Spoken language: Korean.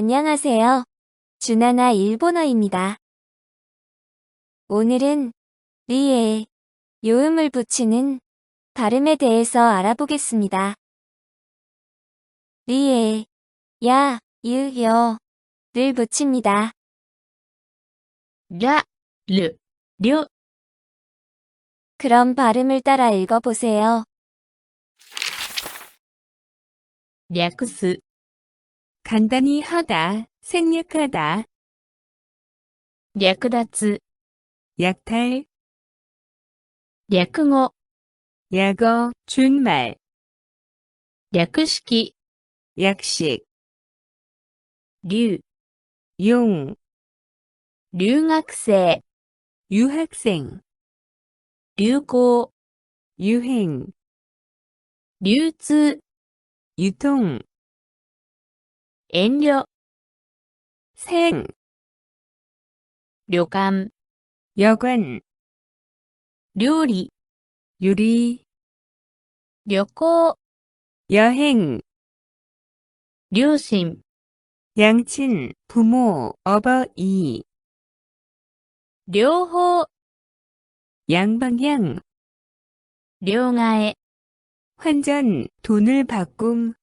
안녕하세요. 주나나 일본어입니다. 오늘은 리에 요음을 붙이는 발음에 대해서 알아보겠습니다. 리에 야, 유, 여, 를 붙입니다. 라, 르, 려. 그럼 발음을 따라 읽어보세요. 략스, 간단히 하다, 생략하다, 略奪、 약탈, 略語、 약어, 준말, 略式、 약식, 留、 용, 留学生、 유학생, 流行、 유행, 流通、 유통, 遠慮생 료감 여관 요리 유리 료고 여행 류심 양친 부모 어버이 료호 양방향 료가에 환전 돈을 바꿈